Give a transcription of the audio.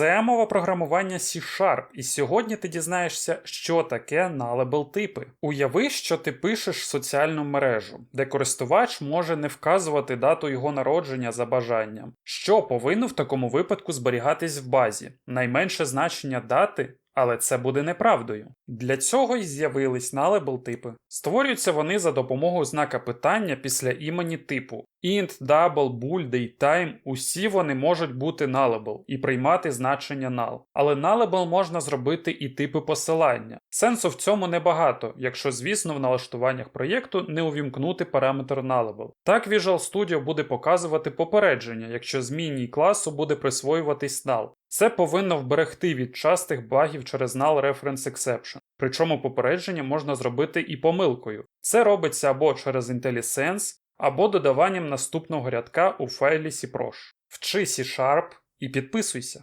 Це мова програмування C-Sharp, і сьогодні ти дізнаєшся, що таке nullable типи. Уяви, що ти пишеш соціальну мережу, де користувач може не вказувати дату його народження за бажанням. Що повинно в такому випадку зберігатись в базі? Найменше значення дати. Але це буде неправдою. Для цього й з'явились nullable типи. Створюються вони за допомогою знака питання після імені типу. Int, double, bool, datetime – усі вони можуть бути nullable і приймати значення null. Але nullable можна зробити і типи посилання. Сенсу в цьому небагато, якщо, звісно, в налаштуваннях проєкту не увімкнути параметр nullable. Так Visual Studio буде показувати попередження, якщо змінній класу буде присвоюватись null. Це повинно вберегти від частих багів через null reference exception. Причому попередження можна зробити і помилкою. Це робиться або через IntelliSense, або додаванням наступного рядка у файлі cprosh. Вчи C-Sharp і підписуйся.